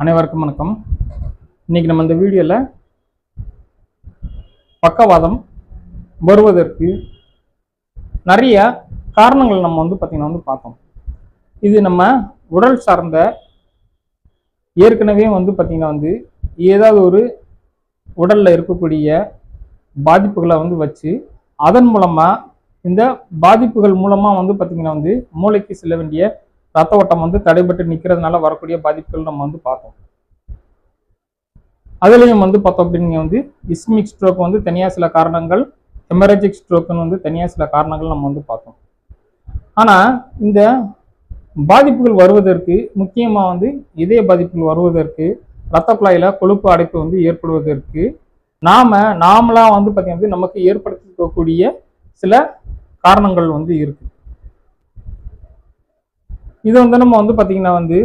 அனைவருக்கும் வணக்கம். இன்னைக்கு நம்ம இந்த வீடியோவில் பக்கவாதம் வருவதற்கு நிறைய காரணங்கள் நம்ம வந்து பார்த்திங்கன்னா வந்து பார்த்தோம். இது நம்ம உடல் சார்ந்த ஏற்கனவே வந்து பார்த்திங்கன்னா வந்து ஏதாவது ஒரு உடலில் இருக்கக்கூடிய பாதிப்புகளை வந்து வச்சு அதன் மூலமாக இந்த பாதிப்புகள் மூலமாக வந்து பார்த்திங்கன்னா வந்து மூளைக்கு செல்ல வேண்டிய ரத்த ஓட்டம் வந்து தடைபட்டு நிற்கிறதுனால வரக்கூடிய பாதிப்புகள் நம்ம வந்து பார்த்தோம். அதுலேயும் வந்து பார்த்தோம் அப்படிங்க வந்து இஸ்மிக் ஸ்ட்ரோக் வந்து தனியாக சில காரணங்கள் ஹெமரஜிக் ஸ்ட்ரோக்குன்னு வந்து தனியாக சில காரணங்கள் நம்ம வந்து பார்த்தோம். ஆனால் இந்த பாதிப்புகள் வருவதற்கு முக்கியமாக வந்து இதய பாதிப்புகள் வருவதற்கு ரத்த குழாயில் கொழுப்பு அடைப்பு வந்து ஏற்படுவதற்கு நாம நாமளாக வந்து பார்த்திங்கன்னா நமக்கு ஏற்படுத்திக்கக்கூடிய சில காரணங்கள் வந்து இருக்குது இது வந்து நம்ம வந்து பார்த்திங்கன்னா வந்து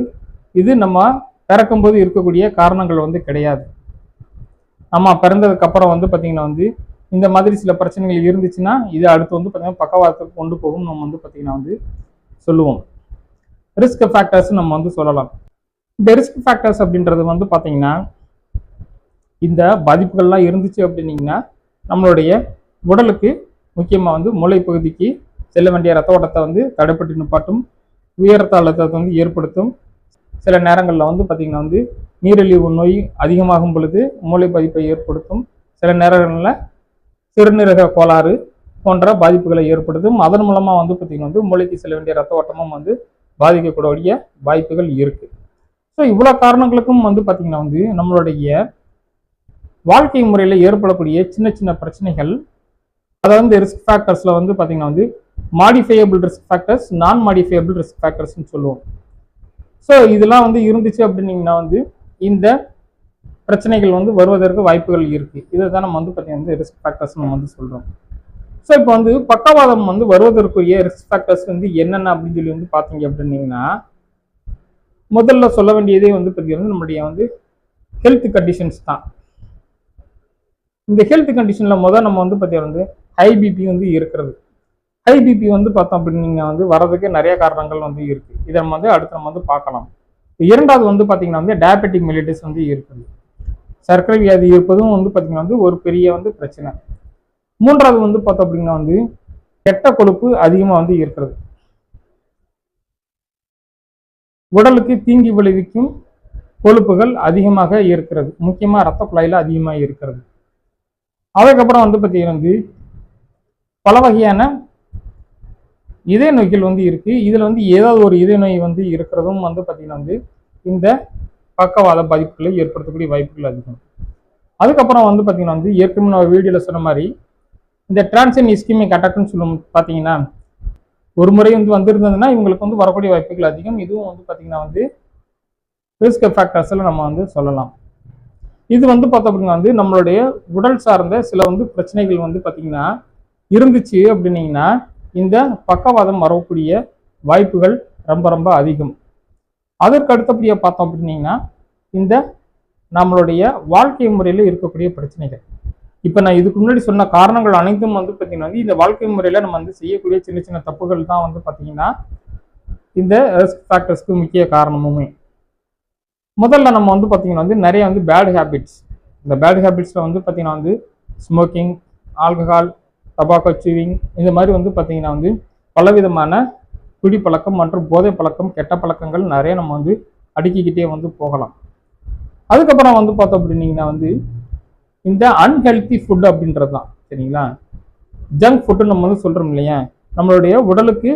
இது நம்ம பிறக்கும்போது இருக்கக்கூடிய காரணங்கள் வந்து கிடையாது. நம்ம பிறந்ததுக்கப்புறம் வந்து பார்த்திங்கன்னா வந்து இந்த மாதிரி சில பிரச்சனைகள் இருந்துச்சுன்னா இது அடுத்து வந்து பார்த்திங்கன்னா பக்கவாதத்துக்கு கொண்டு போகும் நம்ம வந்து பார்த்திங்கன்னா வந்து சொல்லுவோம். ரிஸ்க் ஃபேக்டர்ஸ் நம்ம வந்து சொல்லலாம். இந்த ரிஸ்க் ஃபேக்டர்ஸ் அப்படின்றது வந்து பார்த்தீங்கன்னா இந்த பாதிப்புகள்லாம் இருந்துச்சு அப்படின்னீங்கன்னா நம்மளுடைய உடலுக்கு முக்கியமாக வந்து மூளை பகுதிக்கு செல்ல வேண்டிய ரத்த ஓட்டத்தை வந்து தடைப்பட்டு நிப்பாட்டும். உயர் ரத்த அழுத்தத்தை வந்து ஏற்படுத்தும். சில நேரங்களில் வந்து பார்த்திங்கன்னா வந்து நீரிழிவு நோய் அதிகமாகும் பொழுது மூளை பாதிப்பை ஏற்படுத்தும். சில நேரங்களில் சிறுநீரக கோளாறு போன்ற பாதிப்புகளை ஏற்படுத்தும். அதன் மூலமாக வந்து பார்த்திங்கன்னா வந்து மூளைக்கு செல்ல வேண்டிய ரத்த ஓட்டமும் வந்து பாதிக்கக்கூடிய வாய்ப்புகள் இருக்குது ஸோ இவ்வளோ காரணங்களுக்கும் வந்து பார்த்திங்கன்னா வந்து நம்மளுடைய வாழ்க்கை முறையில் ஏற்படக்கூடிய சின்ன சின்ன பிரச்சனைகள் அதை வந்து ரிஸ்க் ஃபேக்டர்ஸில் வந்து பார்த்திங்கன்னா வந்து மாடிஃபையபிள் ரிஸ்க் ஃபேக்டர்ஸ் நான் மாடிஃபையபிள் ரிஸ்க் ஃபேக்டர்ஸ்னு சொல்லுவோம். ஸோ இதெல்லாம் வந்து இருந்துச்சு அப்படின்னீங்கன்னா வந்து இந்த பிரச்சனைகள் வந்து வருவதற்கு வாய்ப்புகள் இருக்குது இதை தான் நம்ம வந்து பார்த்தீங்கன்னா வந்து ரிஸ்க் ஃபேக்டர்ஸ் நம்ம வந்து சொல்கிறோம் ஸோ இப்போ வந்து பக்கவாதம் வந்து வருவதற்குரிய ரிஸ்க் ஃபேக்டர்ஸ் வந்து என்னென்ன அப்படின்னு சொல்லி வந்து பார்த்தீங்க அப்படின்னீங்கன்னா முதல்ல சொல்ல வேண்டியதே வந்து பார்த்தீங்கன்னா நம்மளுடைய வந்து ஹெல்த் கண்டிஷன்ஸ் தான். இந்த ஹெல்த் கண்டிஷனில் முதல் நம்ம வந்து பார்த்தீங்கன்னா வந்து ஹை பிபி வந்து இருக்கிறது. ஹை பிபி வந்து பார்த்தோம் அப்படின்னீங்க வந்து வரதுக்கு நிறைய காரணங்கள் வந்து இருக்குது இதை நம்ம வந்து அடுத்து நம்ம வந்து பார்க்கலாம். இரண்டாவது வந்து பார்த்தீங்கன்னா வந்து டயபெட்டிக் மெலிட்டிஸ் வந்து இருக்குது. சர்க்கரை வியாதி இருப்பதும் வந்து பார்த்தீங்கன்னா வந்து ஒரு பெரிய வந்து பிரச்சனை. மூன்றாவது வந்து பார்த்தோம் அப்படின்னா வந்து கெட்ட கொழுப்பு அதிகமாக வந்து இருக்கிறது. உடலுக்கு தீங்கி விளைவிக்கும் கொழுப்புகள் அதிகமாக இருக்கிறது. முக்கியமாக ரத்த குழாயில் அதிகமாக இருக்கிறது. அதுக்கப்புறம் வந்து பார்த்தீங்கன்னா வந்து பல வகையான இதய நோய்கள் வந்து இருக்கு. இதுல வந்து ஏதாவது ஒரு இதய நோய் வந்து இருக்கிறதும் வந்து பார்த்திங்கன்னா வந்து இந்த பக்கவாத பாதிப்புகளை ஏற்படுத்தக்கூடிய வாய்ப்புகள் அதிகம். அதுக்கப்புறம் வந்து பார்த்திங்கன்னா வந்து ஏற்கனவே நான் வீடியோவில் சொன்ன மாதிரி இந்த டிரான்சன் இஸ்கிமிக் அட்டாக்னு சொல்லும் பார்த்தீங்கன்னா ஒரு முறை வந்து வந்திருந்ததுன்னா இவங்களுக்கு வந்து வரக்கூடிய வாய்ப்புகள் அதிகம். இதுவும் வந்து பார்த்திங்கன்னா வந்து ரிஸ்க் ஃபேக்டர்ஸில் நம்ம வந்து சொல்லலாம். இது வந்து பார்த்தோம் அப்படின்னா வந்து நம்மளுடைய உடல் சார்ந்த சில வந்து பிரச்சனைகள் வந்து பார்த்தீங்கன்னா இருந்துச்சு அப்படின்னீங்கன்னா இந்த பக்கவாதம் வரக்கூடிய வாய்ப்புகள் ரொம்ப ரொம்ப அதிகம். அதற்கு அடுத்தபடியாக பார்த்தோம் அப்படின்னீங்கன்னா இந்த நம்மளுடைய வாழ்க்கை முறையில் இருக்கக்கூடிய பிரச்சனைகள். இப்போ நான் இதுக்கு முன்னாடி சொன்ன காரணங்கள் அனைத்தும் வந்து பார்த்தீங்கன்னா வந்து இந்த வாழ்க்கை முறையில் நம்ம வந்து செய்யக்கூடிய சின்ன சின்ன தப்புகள் தான் வந்து பார்த்தீங்கன்னா இந்த ரிஸ்க் ஃபேக்டர்ஸ்க்கு முக்கிய காரணமுமே. முதல்ல நம்ம வந்து பார்த்தீங்கன்னா வந்து நிறைய வந்து பேட் ஹேபிட்ஸ் இந்த பேட் ஹேபிட்ஸில் வந்து பார்த்தீங்கன்னா வந்து ஸ்மோக்கிங் ஆல்கஹால் டபாக்கோ சீவிங் இந்த மாதிரி வந்து பார்த்தீங்கன்னா வந்து பலவிதமான குடி பழக்கம் மற்றும் போதை பழக்கம் கெட்ட பழக்கங்கள் நிறைய நம்ம வந்து அடுக்கிக்கிட்டே வந்து போகலாம். அதுக்கப்புறம் வந்து பார்த்தோம் அப்படின்னீங்கன்னா வந்து இந்த அன்ஹெல்த்தி ஃபுட் அப்படின்றது தான் சரிங்களா ஜங்க் ஃபுட்டு நம்ம வந்து சொல்கிறோம் இல்லையா? நம்மளுடைய உடலுக்கு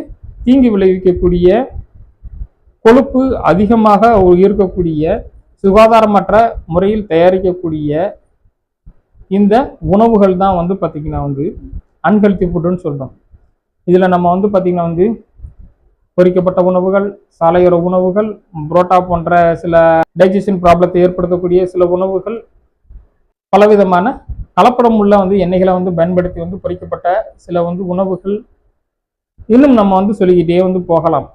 தீங்கு விளைவிக்கக்கூடிய கொழுப்பு அதிகமாக இருக்கக்கூடிய சுகாதாரமற்ற முறையில் தயாரிக்கக்கூடிய இந்த உணவுகள் தான் வந்து பார்த்திங்கன்னா வந்து அன்ஹெல்த்தி ஃபுட்டுன்னு சொல்கிறோம் இதில் நம்ம வந்து பார்த்திங்கன்னா வந்து பொரிக்கப்பட்ட உணவுகள் சாலையோர உணவுகள் புரோட்டா போன்ற சில டைஜஷன் ப்ராப்ளத்தை ஏற்படுத்தக்கூடிய சில உணவுகள் பலவிதமான கலப்படம் உள்ள வந்து எண்ணெய்களை வந்து பயன்படுத்தி வந்து பொரிக்கப்பட்ட சில வந்து உணவுகள் இன்னும் நம்ம வந்து சொல்லிக்கிட்டே வந்து போகலாம்.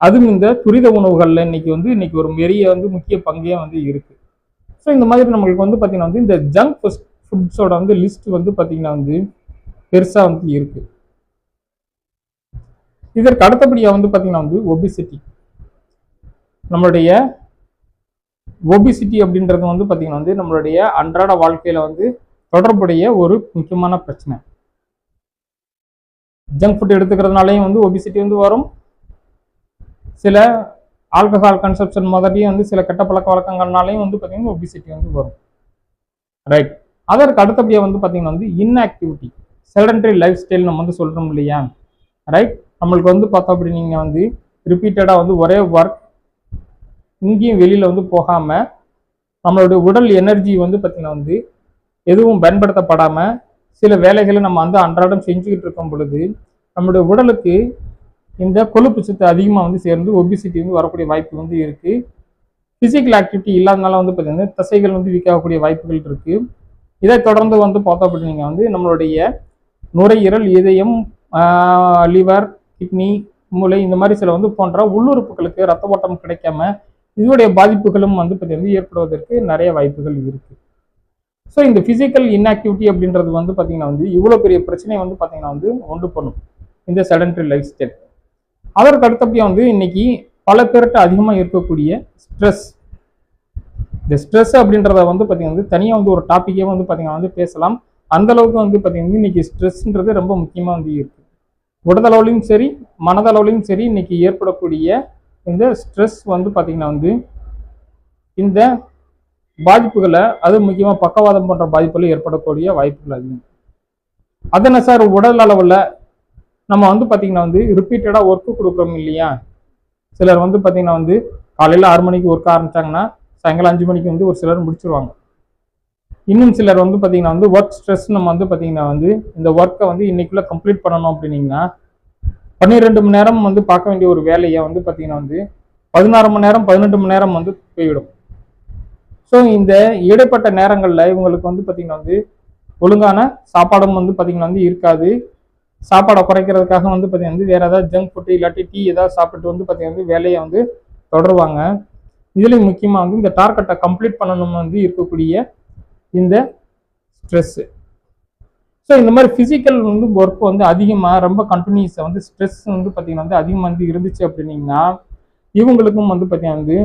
அதுவும் இந்த துரித உணவுகளில் இன்னைக்கு வந்து இன்னைக்கு ஒரு பெரிய வந்து முக்கிய பங்கே வந்து இருக்குது ஸோ இந்த மாதிரி நம்மளுக்கு வந்து பார்த்திங்கன்னா வந்து இந்த ஜங்க் ஃபுட்ஸோட வந்து லிஸ்ட் வந்து பார்த்திங்கன்னா வந்து பெருசாக வந்து இருக்கு. இதற்கு அடுத்தபடியாக வந்து பார்த்திங்கன்னா வந்து ஒபிசிட்டி நம்மளுடைய ஒபிசிட்டி அப்படின்றது வந்து பார்த்திங்கன்னா வந்து நம்மளுடைய அன்றாட வாழ்க்கையில் வந்து தொடர்புடைய ஒரு முக்கியமான பிரச்சனை. ஜங்க் ஃபுட் எடுத்துக்கிறதுனாலையும் வந்து ஒபிசிட்டி வந்து வரும். சில ஆல்கஹால் கன்சப்ஷன் மாதிரியும் வந்து சில கெட்ட பழக்க வழக்கங்கள்னாலையும் வந்து பார்த்தீங்கன்னா ஒபிசிட்டி வந்து வரும். ரைட் அதற்கு அடுத்தபடியாக வந்து பார்த்தீங்கன்னா வந்து இன்ஆக்டிவிட்டி செடன்டரி லைஃப் ஸ்டைல் நம்ம வந்து சொல்கிறோம் இல்லையா? ரைட் நம்மளுக்கு வந்து பார்த்தோம் அப்படி நீங்கள் வந்து ரிப்பீட்டடாக வந்து ஒரே ஒர்க் இங்கேயும் வெளியில் வந்து போகாமல் நம்மளுடைய உடல் எனர்ஜி வந்து பார்த்திங்கன்னா வந்து எதுவும் பயன்படுத்தப்படாமல் சில வேலைகளை நம்ம வந்து அன்றாடம் செஞ்சுக்கிட்டு இருக்கும் பொழுது நம்மளுடைய உடலுக்கு இந்த கொழுப்பு சத்து அதிகமாக வந்து சேர்ந்து ஒபிசிட்டி வந்து வரக்கூடிய வாய்ப்பு வந்து இருக்குது ஃபிசிக்கல் ஆக்டிவிட்டி இல்லாதனால வந்து பார்த்திங்கன்னா தசைகள் வந்து வீக்காகக்கூடிய வாய்ப்புகள் இருக்குது இதை தொடர்ந்து வந்து பார்த்தோம் அப்படின்னீங்க வந்து நம்மளுடைய நுரையீரல் இதயம் லிவர் கிட்னி மூளை இந்த மாதிரி சில வந்து போன்ற உள்ளுறுப்புகளுக்கு ரத்த ஓட்டம் கிடைக்காம இதனுடைய பாதிப்புகளும் வந்து பார்த்தீங்கன்னா ஏற்படுவதற்கு நிறைய வாய்ப்புகள் இருக்கு. ஸோ இந்த ஃபிசிக்கல் இன்ஆக்டிவிட்டி அப்படின்றது வந்து பார்த்தீங்கன்னா வந்து இவ்வளோ பெரிய பிரச்சனை வந்து பார்த்தீங்கன்னா வந்து ஒன்று பண்ணும். இந்த செடன்ட்ரி லைஃப் ஸ்டைல் அதற்கு அடுத்தபடியாக வந்து இன்னைக்கு பல பேர்கிட்ட அதிகமாக இருக்கக்கூடிய ஸ்ட்ரெஸ் இந்த ஸ்ட்ரெஸ் அப்படின்றத வந்து பார்த்திங்கன்னா வந்து தனியாக வந்து ஒரு டாப்பிக்கே வந்து பார்த்திங்கன்னா வந்து பேசலாம். அந்தளவுக்கு வந்து பார்த்தீங்கன்னா இன்னைக்கு ஸ்ட்ரெஸ்ன்றது ரொம்ப முக்கியமாக வந்து இருக்குது உடலளவுலையும் சரி மனதளவுலையும் சரி இன்னைக்கு ஏற்படக்கூடிய இந்த ஸ்ட்ரெஸ் வந்து பார்த்திங்கன்னா வந்து இந்த பாதிப்புகளை அது முக்கியமாக பக்கவாதம் போன்ற பாதிப்புகள் ஏற்படக்கூடிய வாய்ப்புகள் அதிகம். அதனை சார்? உடல் அளவில் நம்ம வந்து பார்த்திங்கன்னா வந்து ரிப்பீட்டடாக ஒர்க்கு கொடுக்குறோம் இல்லையா? சிலர் வந்து பார்த்திங்கன்னா வந்து காலையில் ஆறு மணிக்கு ஒர்க் ஆரம்பிச்சாங்கன்னா சாயங்காலம் அஞ்சு மணிக்கு வந்து ஒரு சிலர் முடிச்சிருவாங்க. இன்னும் சிலர் வந்து பார்த்தீங்கன்னா வந்து ஒர்க் ஸ்ட்ரெஸ் நம்ம வந்து பார்த்தீங்கன்னா வந்து இந்த ஒர்க்கை வந்து இன்னைக்குள்ள கம்ப்ளீட் பண்ணணும் அப்படின்னீங்கன்னா பன்னிரெண்டு மணி நேரம் வந்து பார்க்க வேண்டிய ஒரு வேலையை வந்து பார்த்தீங்கன்னா வந்து பதினாறு மணி நேரம் பதினெட்டு மணி நேரம் வந்து போயிடும் ஸோ இந்த இடைப்பட்ட நேரங்களில் இவங்களுக்கு வந்து பார்த்தீங்கன்னா வந்து ஒழுங்கான சாப்பாடும் வந்து பார்த்தீங்கன்னா வந்து இருக்காது. சாப்பாடை குறைக்கிறதுக்காக வந்து பார்த்தீங்கன்னா வந்து வேறு ஏதாவது ஜங்க் ஃபுட்டு இல்லாட்டி டீ ஏதாவது சாப்பிட்டு வந்து பார்த்தீங்கன்னா வந்து வேலையை வந்து தொடருவாங்க. இதுலேயும் முக்கியமாக வந்து இந்த டார்கெட்டை கம்ப்ளீட் பண்ணணும் வந்து இருக்கக்கூடிய இந்த ஸ்ட்ரெஸ்ஸு ஸோ இந்த மாதிரி ஃபிசிக்கல் வந்து ஒர்க் வந்து அதிகமாக ரொம்ப கண்டினியூஸாக வந்து ஸ்ட்ரெஸ் வந்து பார்த்திங்கன்னா வந்து அதிகமாக வந்து இருந்துச்சு அப்படின்னீங்கன்னா இவங்களுக்கும் வந்து பார்த்தீங்கன்னா வந்து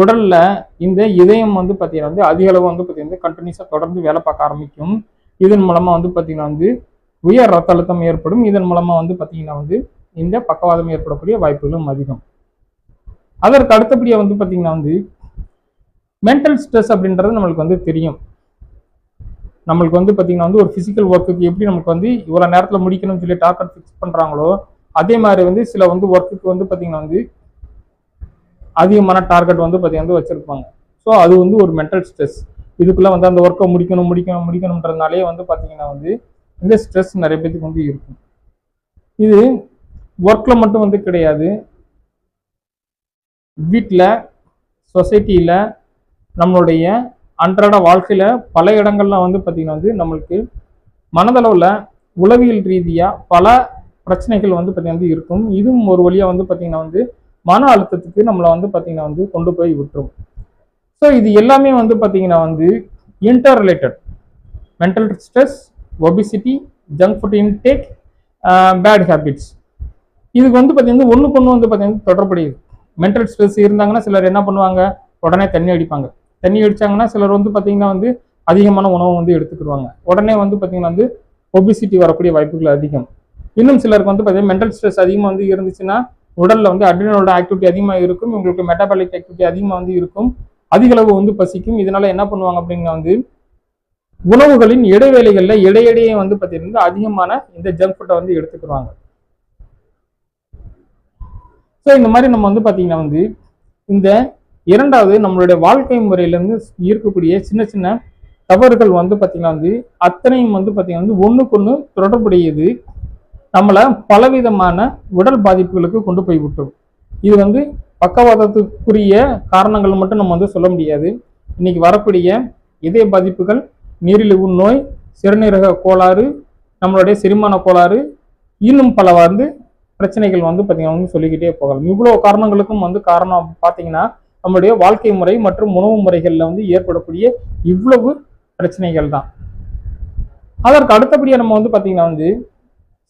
உடலில் இந்த இதயம் வந்து பார்த்தீங்கன்னா வந்து அதிக அளவு வந்து பார்த்தீங்கன்னா கண்டினியூஸாக தொடர்ந்து வேலை பார்க்க ஆரம்பிக்கும். இதன் மூலமாக வந்து பார்த்தீங்கன்னா வந்து உயர் ரத்த அழுத்தம் ஏற்படும். இதன் மூலமாக வந்து பார்த்தீங்கன்னா வந்து இந்த பக்கவாதம் ஏற்படக்கூடிய வாய்ப்புகளும் அதிகம். அதற்கு அடுத்தபடியாக வந்து பார்த்தீங்கன்னா வந்து மென்டல் ஸ்ட்ரெஸ் அப்படின்றது நம்மளுக்கு வந்து தெரியும். நம்மளுக்கு வந்து பார்த்தீங்கன்னா வந்து ஒரு ஃபிசிக்கல் ஒர்க்குக்கு எப்படி நமக்கு வந்து இவ்வளோ நேரத்தில் முடிக்கணும்னு சொல்லி டார்கெட் ஃபிக்ஸ் பண்ணுறாங்களோ அதே மாதிரி வந்து சில வந்து ஒர்க்குக்கு வந்து பார்த்தீங்கன்னா வந்து அதிகமான டார்கெட் வந்து பார்த்தீங்கன்னா வந்து வச்சுருப்பாங்க. ஸோ அது வந்து ஒரு மென்டல் ஸ்ட்ரெஸ் இதுக்குள்ளே வந்து அந்த ஒர்க்கை முடிக்கணும் முடிக்கணும் முடிக்கணுன்றதுனாலே வந்து பார்த்தீங்கன்னா வந்து இந்த ஸ்ட்ரெஸ் நிறைய பேத்துக்கு வந்து இருக்கும். இது ஒர்க்கில் மட்டும் வந்து கிடையாது. வீட்டில் சொசைட்டியில் நம்மளுடைய அன்றாட வாழ்க்கையில் பல இடங்கள்லாம் வந்து பார்த்திங்கன்னா வந்து நம்மளுக்கு மனதளவில் உளவியல் ரீதியாக பல பிரச்சனைகள் வந்து பார்த்திங்கன்னா வந்து இருக்கும். இதுவும் ஒரு வழியாக வந்து பார்த்திங்கன்னா வந்து மன அழுத்தத்துக்கு நம்மளை வந்து பார்த்திங்கன்னா வந்து கொண்டு போய் விட்டுரும். ஸோ இது எல்லாமே வந்து பார்த்திங்கன்னா வந்து inter related mental stress obesity junk food intake bad habits இதுக்கு வந்து பார்த்தீங்கன்னா ஒன்றுக்கு ஒன்று வந்து பார்த்திங்கன்னா தொடர்புடையது. மென்டல் ஸ்ட்ரெஸ் இருந்தாங்கன்னா சிலர் என்ன பண்ணுவாங்க? உடனே தண்ணி அடிப்பாங்க. தண்ணி அடிச்சாங்கன்னா சிலர் வந்து பார்த்தீங்கன்னா வந்து அதிகமான உணவு வந்து எடுத்துக்கிடுவாங்க. உடனே வந்து பார்த்தீங்கன்னா வந்து ஒபிசிட்டி வரக்கூடிய வாய்ப்புகள் அதிகம். இன்னும் சிலருக்கு வந்து பார்த்தீங்கன்னா மென்டல் ஸ்ட்ரெஸ் அதிகமாக வந்து இருந்துச்சுன்னா உடலில் வந்து அட்ரினலோட ஆக்டிவிட்டி அதிகமாக இருக்கும். உங்களுக்கு மெட்டபாலிக் ஆக்டிவிட்டி அதிகமாக வந்து இருக்கும். அதிகளவு வந்து பசிக்கும். இதனால என்ன பண்ணுவாங்க அப்படின்னா வந்து உணவுகளின் இடைவேளைகளில் இடையிடையே வந்து பார்த்தீங்கன்னா அதிகமான இந்த ஜங்க் ஃபுட்டை வந்து எடுத்துக்கிறாங்க ஸோ இந்த மாதிரி நம்ம வந்து பார்த்தீங்கன்னா வந்து இந்த இரண்டாவது நம்மளுடைய வாழ்க்கை முறையிலேருந்து இருக்கக்கூடிய சின்ன சின்ன தவறுகள் வந்து பார்த்தீங்கன்னா வந்து அத்தனையும் வந்து பார்த்தீங்கன்னா வந்து ஒன்றுக்கொன்று தொடர்புடையது. நம்மளை பலவிதமான உடல் பாதிப்புகளுக்கு கொண்டு போய் விட்டுரும் இது வந்து பக்கவாதத்துக்குரிய காரணங்கள் மட்டும் நம்ம வந்து சொல்ல முடியாது. இன்னைக்கு வரக்கூடிய இதய பாதிப்புகள் நீரிழிவு நோய் சிறுநீரக கோளாறு நம்மளுடைய செரிமான கோளாறு இன்னும் பல வந்து பிரச்சனைகள் வந்து பார்த்தீங்கன்னா வந்து சொல்லிக்கிட்டே போகலாம். இவ்வளோ காரணங்களுக்கும் வந்து காரணம் பார்த்தீங்கன்னா நம்மளுடைய வாழ்க்கை முறை மற்றும் உணவு முறைகளில் வந்து ஏற்படக்கூடிய இவ்வளவு பிரச்சனைகள் தான். அதற்கு அடுத்தபடியாக நம்ம வந்து பார்த்தீங்கன்னா வந்து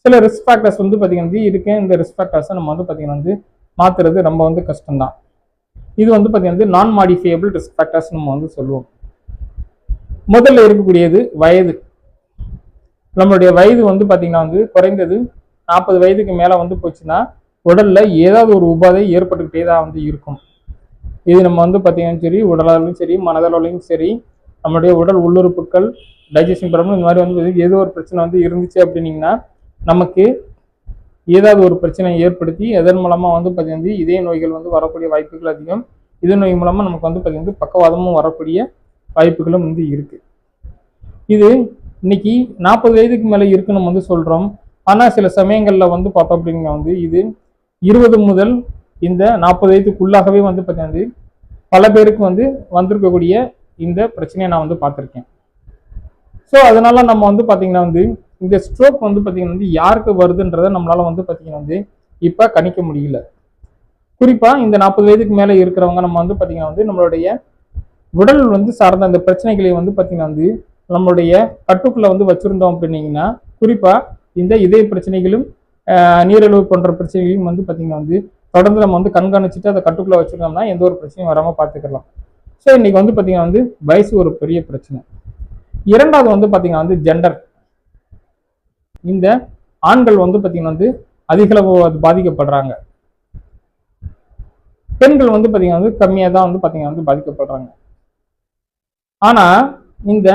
சில ரிஸ்க் ஃபேக்டர்ஸ் வந்து பார்த்தீங்கன்னா வந்து இருக்கு. இந்த ரிஸ்க் ஃபேக்டர்ஸை நம்ம வந்து பார்த்தீங்கன்னா வந்து மாற்றுறது ரொம்ப வந்து கஷ்டம்தான். இது வந்து பார்த்தீங்கன்னா நான் மாடிஃபையபிள் ரிஸ்க் ஃபேக்டர்ஸ் நம்ம வந்து சொல்லுவோம். முதல்ல இருக்கக்கூடியது வயது. நம்மளுடைய வயது வந்து பார்த்தீங்கன்னா வந்து குறைந்தது நாற்பது வயதுக்கு மேலே வந்து போச்சுன்னா உடலில் ஏதாவது ஒரு உபாதை ஏற்பட்டுக்கிட்டே தான் வந்து இருக்கும். இது நம்ம வந்து பார்த்தீங்கன்னா சரி உடலாலும் சரி மனதளவுலையும் சரி நம்மளுடைய உடல் உள்ளுறுப்புகள் டைஜஷன் ப்ராப்ளம் இந்த மாதிரி வந்து ஏதோ ஒரு பிரச்சனை வந்து இருந்துச்சு அப்படின்னிங்கன்னா நமக்கு ஏதாவது ஒரு பிரச்சனை ஏற்படுத்தி அதன் மூலமாக வந்து பார்த்தீங்கன்னா இதய நோய்கள் வந்து வரக்கூடிய வாய்ப்புகள் அதிகம். இதய நோய் மூலமாக நமக்கு வந்து பார்த்தீங்கன்னா பக்கவாதமும் வரக்கூடிய வாய்ப்புகளும் வந்து இருக்குது இது இன்னைக்கு நாற்பது வயதுக்கு மேலே இருக்குன்னு நம்ம வந்து சொல்கிறோம் ஆனால் சில சமயங்களில் வந்து பார்த்தோம் அப்படின்னா வந்து இது இருபது முதல் இந்த நாற்பது வயதுக்குள்ளாகவே வந்து பார்த்தீங்கன்னா பல பேருக்கு வந்து வந்திருக்கக்கூடிய இந்த பிரச்சனையை நான் வந்து பார்த்துருக்கேன். ஸோ அதனால நம்ம வந்து பார்த்தீங்கன்னா வந்து இந்த ஸ்ட்ரோக் வந்து பார்த்தீங்கன்னா வந்து யாருக்கு வருதுன்றதை நம்மளால வந்து பார்த்தீங்கன்னா வந்து இப்போ கணிக்க முடியல. குறிப்பாக இந்த நாற்பது வயதுக்கு மேலே இருக்கிறவங்க நம்ம வந்து பார்த்தீங்கன்னா வந்து நம்மளுடைய உடல் வந்து சார்ந்த அந்த பிரச்சனைகளை வந்து பார்த்தீங்கன்னா வந்து நம்மளுடைய கட்டுக்குள்ளே வந்து வச்சுருந்தோம் அப்படின்னீங்கன்னா குறிப்பாக இந்த இதய பிரச்சனைகளும் நீரிழிவு போன்ற பிரச்சனைகளையும் வந்து பார்த்தீங்கன்னா வந்து தொடர்ந்து நம்ம வந்து கண்காணிச்சுட்டு அதை கட்டுக்குள்ள வச்சுருந்தோம்னா எந்த ஒரு பிரச்சனையும் வராமல் பார்த்துக்கலாம் ஸோ இன்னைக்கு வந்து பார்த்தீங்கன்னா வந்து வயசு ஒரு பெரிய பிரச்சனை. இரண்டாவது வந்து பார்த்தீங்கன்னா வந்து ஜெண்டர் இந்த ஆண்கள் வந்து பார்த்தீங்கன்னா வந்து அதிகளவு அது பாதிக்கப்படுறாங்க. பெண்கள் வந்து பார்த்தீங்கன்னா வந்து கம்மியாக தான் வந்து பார்த்தீங்கன்னா வந்து பாதிக்கப்படுறாங்க. ஆனால் இந்த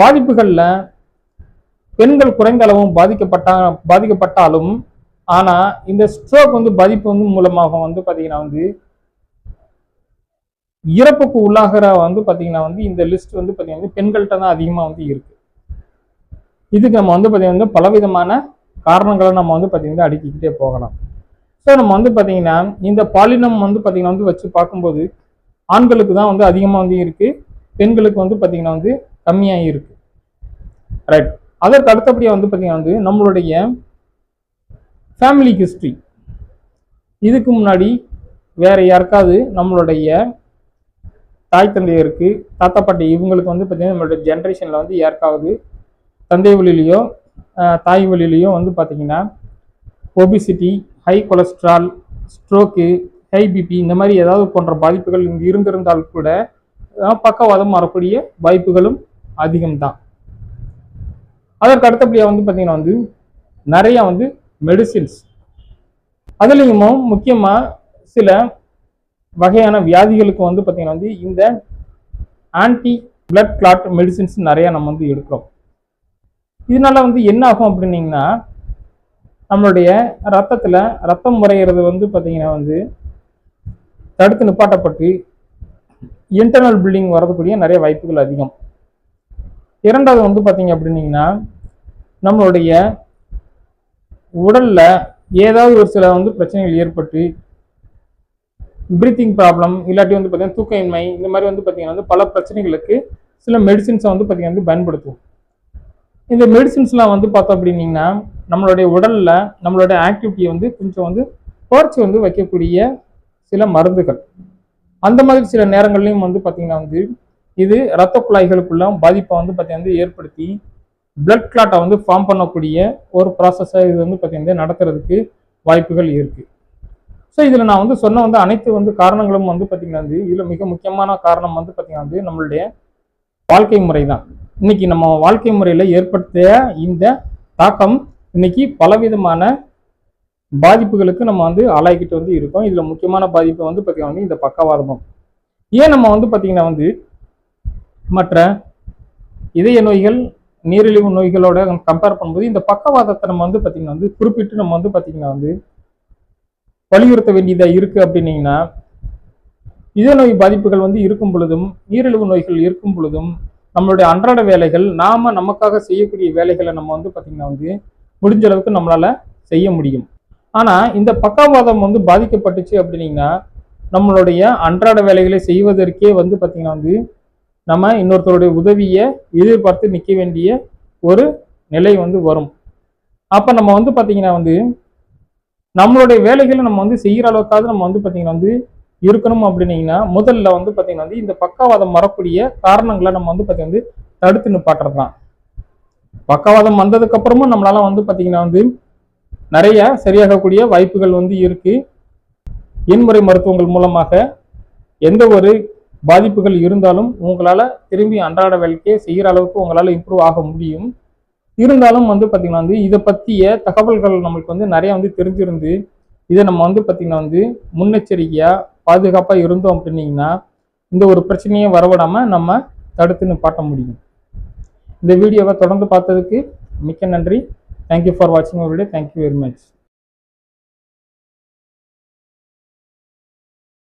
பாதிப்புகளில் பெண்கள் குறைந்த அளவும் பாதிக்கப்பட்டா பாதிக்கப்பட்டாலும் ஆனால் இந்த ஸ்ட்ரோக் வந்து பாதிப்பு வந்து மூலமாக வந்து பார்த்தீங்கன்னா வந்து இறப்புக்கு உள்ளாகிற வந்து பார்த்தீங்கன்னா வந்து இந்த லிஸ்ட் வந்து பார்த்தீங்கன்னா பெண்கள்கிட்ட தான் அதிகமாக வந்து இருக்கு. இதுக்கு நம்ம வந்து பார்த்தீங்கன்னா வந்து பலவிதமான காரணங்களை நம்ம வந்து பார்த்தீங்கன்னா அடுக்கிக்கிட்டே போகலாம். ஸோ நம்ம வந்து பார்த்தீங்கன்னா இந்த பாலினம் வந்து பார்த்தீங்கன்னா வந்து வச்சு பார்க்கும்போது ஆண்களுக்கு தான் வந்து அதிகமாக வந்து இருக்கு பெண்களுக்கு வந்து பார்த்தீங்கன்னா வந்து கம்மியாக இருக்கு. ரைட் அதற்கு அடுத்தபடியாக வந்து பார்த்தீங்கன்னா வந்து நம்மளுடைய ஃபேமிலி ஹிஸ்ட்ரி இதுக்கு முன்னாடி வேறு யாருக்காவது நம்மளுடைய தாய் தந்தையருக்கு தாத்தா பாட்டி இவங்களுக்கு வந்து பார்த்திங்கன்னா நம்மளுடைய ஜென்ரேஷனில் வந்து யாருக்காவது தந்தை வழியிலையோ தாய் வழியிலையோ வந்து பார்த்தீங்கன்னா obesity high cholesterol stroke high BP இந்த மாதிரி ஏதாவது போன்ற பாதிப்புகள் இங்கு இருந்திருந்தால் கூட பக்கவாதம் வரக்கூடிய வாய்ப்புகளும் அதிகம்தான். அதற்கு அடுத்தபடியாக வந்து பார்த்தீங்கன்னா வந்து நிறைய வந்து மெடிசின்ஸ் அதுலேயும் முக்கியமாக சில வகையான வியாதிகளுக்கு வந்து பார்த்தீங்கன்னா வந்து இந்த ஆன்டி பிளட் கிளாட் மெடிசின்ஸ் நிறைய நம்ம வந்து எடுக்கிறோம். இதனால வந்து என்ன ஆகும் அப்படின்னீங்கன்னா நம்மளுடைய ரத்தத்தில் ரத்தம் முறைகிறது வந்து பார்த்தீங்கன்னா வந்து தடுத்து நிப்பாட்டப்பட்டு இன்டர்னல் பில்டிங் வரதுக்குரிய நிறைய வாய்ப்புகள் அதிகம். இரண்டாவது வந்து பார்த்தீங்க அப்படின்னீங்கன்னா நம்மளுடைய உடல்ல ஏதாவது ஒரு சில வந்து பிரச்சனைகள் ஏற்பட்டு பிரீத்திங் ப்ராப்ளம் இல்லாட்டி வந்து பார்த்தீங்கன்னா தூக்கமின்மை இந்த மாதிரி வந்து பார்த்தீங்கன்னா வந்து பல பிரச்சனைகளுக்கு சில மெடிசின்ஸை வந்து பார்த்தீங்கன்னா வந்து பயன்படுத்துவோம். இந்த மெடிசின்ஸ்லாம் வந்து பார்த்தோம் அப்படின்னீங்கன்னா நம்மளுடைய உடலில் நம்மளுடைய ஆக்டிவிட்டியை வந்து கொஞ்சம் வந்து குறைச்சி வந்து வைக்கக்கூடிய சில மருந்துகள். அந்த மாதிரி சில நேரங்கள்லையும் வந்து பார்த்தீங்கன்னா வந்து இது இரத்த குழாய்களுக்குள்ள பாதிப்பை வந்து பார்த்தீங்கன்னா வந்து ஏற்படுத்தி பிளட் கிளாட்டை வந்து ஃபார்ம் பண்ணக்கூடிய ஒரு ப்ராசஸை இது வந்து பார்த்தீங்கன்னா நடத்துறதுக்கு வாய்ப்புகள் இருக்குது ஸோ இதில் நான் வந்து சொன்ன வந்து அனைத்து வந்து காரணங்களும் வந்து பார்த்திங்கன்னா வந்து இதில் மிக முக்கியமான காரணம் வந்து பார்த்திங்கன்னா வந்து நம்மளுடைய வாழ்க்கை முறை தான் இன்னைக்கு நம்ம வாழ்க்கை முறையில் ஏற்படுத்திய இந்த தாக்கம் இன்னைக்கு பலவிதமான பாதிப்புகளுக்கு நம்ம வந்து ஆளாக்கிட்டு வந்து இருக்கோம். இதில் முக்கியமான பாதிப்பு வந்து பார்த்தீங்கன்னா வந்து இந்த பக்கவாதமும் ஏன் நம்ம வந்து பார்த்தீங்கன்னா வந்து மற்ற இதய நோய்கள் நீரிழிவு நோய்களோட கம்பேர் பண்ணும்போது இந்த பக்கவாதத்தை நம்ம வந்து பார்த்தீங்கன்னா வந்து குறிப்பிட்டு நம்ம வந்து பார்த்தீங்கன்னா வந்து வலியுறுத்த வேண்டியதாக இருக்கு அப்படின்னீங்கன்னா இதய நோய் பாதிப்புகள் வந்து இருக்கும் பொழுதும் நீரிழிவு நோய்கள் இருக்கும் பொழுதும் நம்மளுடைய அன்றாட வேலைகள் நாம் நமக்காக செய்யக்கூடிய வேலைகளை நம்ம வந்து பார்த்திங்கன்னா வந்து முடிஞ்ச அளவுக்கு நம்மளால் செய்ய முடியும். ஆனால் இந்த பக்கவாதம் வந்து பாதிக்கப்பட்டுச்சு அப்படின்னீங்கன்னா நம்மளுடைய அன்றாட வேலைகளை செய்வதற்கே வந்து பார்த்தீங்கன்னா வந்து நம்ம இன்னொருத்தருடைய உதவியை எதிர்பார்த்து நிற்க வேண்டிய ஒரு நிலை வந்து வரும். அப்போ நம்ம வந்து பார்த்திங்கன்னா வந்து நம்மளுடைய வேலைகளை நம்ம வந்து செய்கிற அளவுக்காவது நம்ம வந்து பார்த்திங்கன்னா வந்து இருக்கணும் அப்படின்னீங்கன்னா முதல்ல வந்து பார்த்திங்கன்னா வந்து இந்த பக்கவாதம் வரக்கூடிய காரணங்களை நம்ம வந்து பார்த்திங்கன்னா வந்து தடுத்து நிப்பாட்டுறது தான் பக்கவாதம் வந்ததுக்கப்புறமும் நம்மளால் நம்மளால வந்து பார்த்தீங்கன்னா வந்து நிறைய சரியாகக்கூடிய வாய்ப்புகள் வந்து இருக்கு. எண்முறை மருத்துவங்கள் மூலமாக எந்த ஒரு பாதிப்புகள் இருந்தாலும் உங்களால் திரும்பி அன்றாட வேலைக்கே செய்கிற அளவுக்கு உங்களால் இம்ப்ரூவ் ஆக முடியும். இருந்தாலும் வந்து பார்த்திங்கன்னா வந்து இதை பற்றிய தகவல்கள் நம்மளுக்கு வந்து நிறைய வந்து தெரிஞ்சிருந்து இதை நம்ம வந்து பார்த்திங்கன்னா வந்து முன்னெச்சரிக்கையாக பாதுகாப்பாக இருந்தோம் அப்படின்னீங்கன்னா இந்த ஒரு பிரச்சனையை வரவிடாமல் நம்ம தடுத்து நிப்பாட்ட முடியும். இந்த வீடியோவை தொடர்ந்து பார்த்ததுக்கு மிக்க நன்றி. தேங்க்யூ ஃபார் வாட்சிங் video thank you very much